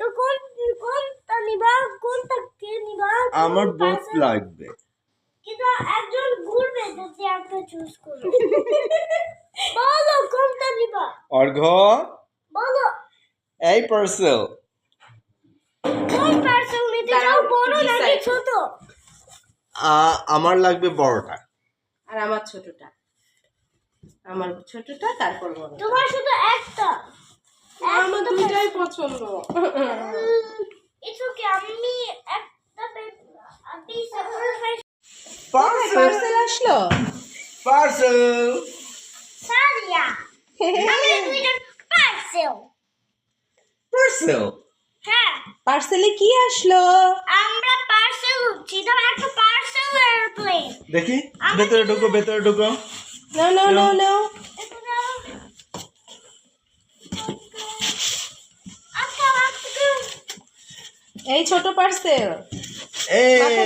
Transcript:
তো কোন কোনটা নিবা কোনটা কে নিবা? আমার বোথ লাগবে। কিন্তু একজন ঘুরবে যদি একটা চুজ করবে বলো কোনটা নিবা? অর্ঘ? বলো। এই পার্সেল। কোন পার্সেল নিতে চাও? দাঁড়াও, বড় নাকি ছোট? আমার লাগবে বড়টা। আর আমার ছোটটা। আমার ছোটটা তারপর বড় তোমার শুধু একটা। আমার দুইটাই পছন্দ। ইটস ওকে আমি একটা আপনি স্যাক্রিফাইস পার্সেল পার্সেল আসলো? পার্সেল সারিয়া আমি দুইজন পার্সেল পার্সেল হ্যাঁ। পার্সেলে কি আসলো? আমরা পার্সেল উঠছি তো একটা পার্সেল এয়ারপ্লেন দেখি ভেতরে ঢুকো ভেতরে ঢুকো। নো নো নো নো এই ছোট পার্সেল। এই মাথা